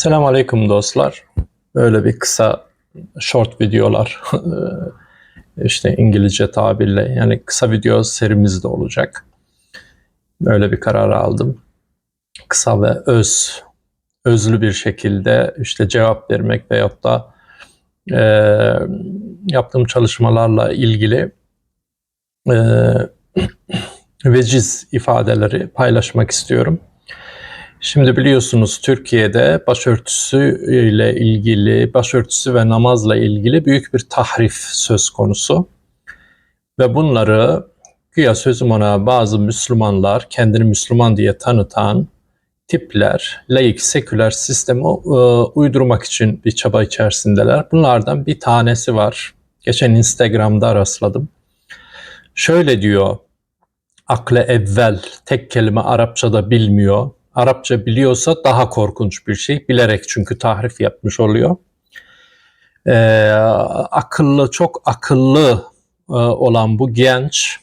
Selamun Aleyküm dostlar. Böyle bir kısa short videolar işte İngilizce tabirle yani kısa video serimiz de olacak. Böyle bir karar aldım. Kısa ve öz özlü bir şekilde işte cevap vermek veyahut da e, yaptığım çalışmalarla ilgili e, veciz ifadeleri paylaşmak istiyorum. Şimdi biliyorsunuz Türkiye'de başörtüsü ile ilgili, başörtüsü ve namazla ilgili büyük bir tahrif söz konusu. Ve bunları güya sözüm ona bazı Müslümanlar, kendini Müslüman diye tanıtan tipler, laik, seküler sistemi e, uydurmak için bir çaba içerisindeler. Bunlardan bir tanesi var. Geçen Instagram'da rastladım. Şöyle diyor, akle evvel, tek kelime Arapçada bilmiyor Arapça biliyorsa daha korkunç bir şey. Bilerek çünkü tahrif yapmış oluyor. Ee, akıllı, çok akıllı e, olan bu genç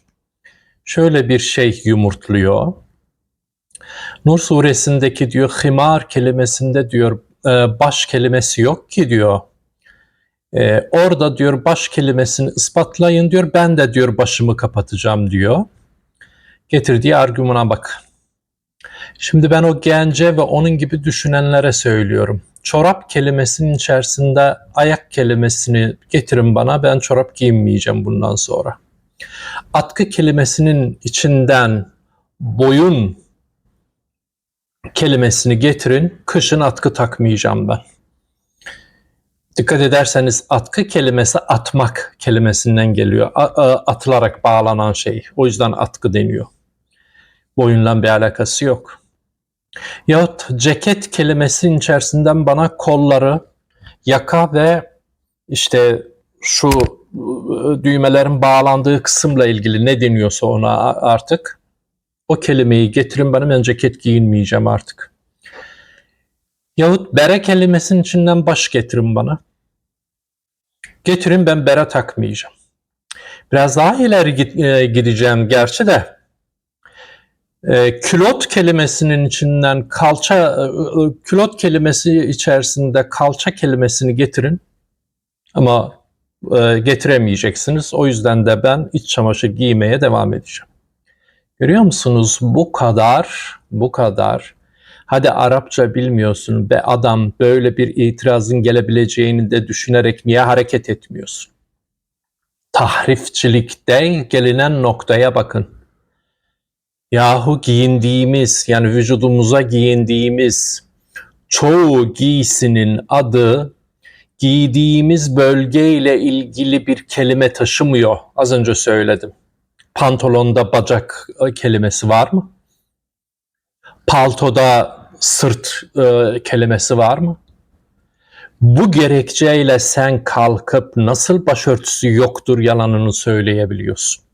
şöyle bir şey yumurtluyor. Nur suresindeki diyor himar kelimesinde diyor e, baş kelimesi yok ki diyor. E, orada diyor baş kelimesini ispatlayın diyor ben de diyor başımı kapatacağım diyor. Getirdiği argümana bak. Şimdi ben o gence ve onun gibi düşünenlere söylüyorum. Çorap kelimesinin içerisinde ayak kelimesini getirin bana ben çorap giyinmeyeceğim bundan sonra. Atkı kelimesinin içinden boyun kelimesini getirin kışın atkı takmayacağım ben. Dikkat ederseniz atkı kelimesi atmak kelimesinden geliyor. Atılarak bağlanan şey. O yüzden atkı deniyor. Boyunla bir alakası yok. Yahut ceket kelimesinin içerisinden bana kolları, yaka ve işte şu ıı, düğmelerin bağlandığı kısımla ilgili ne deniyorsa ona artık o kelimeyi getirin bana ben ceket giyinmeyeceğim artık. Yahut bere kelimesinin içinden baş getirin bana. Getirin ben bere takmayacağım. Biraz daha ileri ıı, gideceğim gerçi de e, külot kelimesinin içinden kalça, e, e, külot kelimesi içerisinde kalça kelimesini getirin. Ama e, getiremeyeceksiniz. O yüzden de ben iç çamaşır giymeye devam edeceğim. Görüyor musunuz? Bu kadar, bu kadar. Hadi Arapça bilmiyorsun be adam böyle bir itirazın gelebileceğini de düşünerek niye hareket etmiyorsun? Tahrifçilikte gelinen noktaya bakın. Yahu giyindiğimiz yani vücudumuza giyindiğimiz çoğu giysinin adı giydiğimiz bölgeyle ilgili bir kelime taşımıyor. Az önce söyledim. Pantolonda bacak e, kelimesi var mı? Paltoda sırt e, kelimesi var mı? Bu gerekçeyle sen kalkıp nasıl başörtüsü yoktur yalanını söyleyebiliyorsun?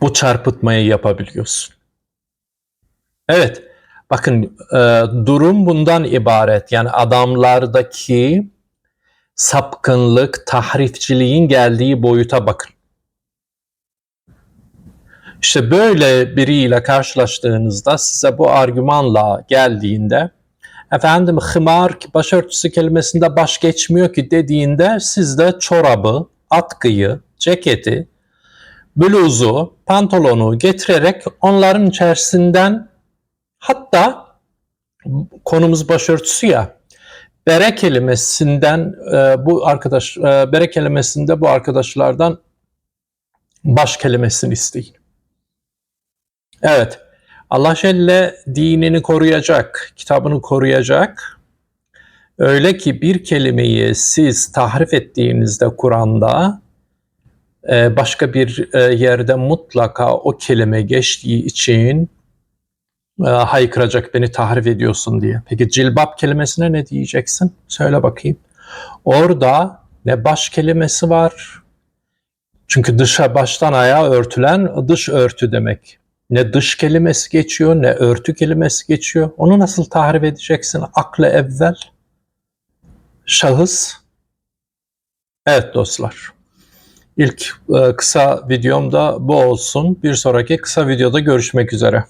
Bu çarpıtmayı yapabiliyorsun. Evet, bakın e, durum bundan ibaret. Yani adamlardaki sapkınlık, tahrifçiliğin geldiği boyuta bakın. İşte böyle biriyle karşılaştığınızda size bu argümanla geldiğinde efendim hımar başörtüsü kelimesinde baş geçmiyor ki dediğinde siz de çorabı, atkıyı, ceketi bluzu, pantolonu getirerek onların içerisinden hatta konumuz başörtüsü ya bere kelimesinden e, bu arkadaş e, bere kelimesinde bu arkadaşlardan baş kelimesini isteyin. Evet. Allah Celle dinini koruyacak, kitabını koruyacak. Öyle ki bir kelimeyi siz tahrif ettiğinizde Kur'an'da başka bir e, yerde mutlaka o kelime geçtiği için e, haykıracak beni tahrif ediyorsun diye. Peki cilbap kelimesine ne diyeceksin? Söyle bakayım. Orada ne baş kelimesi var. Çünkü dışa baştan ayağa örtülen dış örtü demek. Ne dış kelimesi geçiyor ne örtü kelimesi geçiyor. Onu nasıl tahrif edeceksin? Akle evvel. Şahıs. Evet dostlar. İlk e, kısa videom da bu olsun. Bir sonraki kısa videoda görüşmek üzere.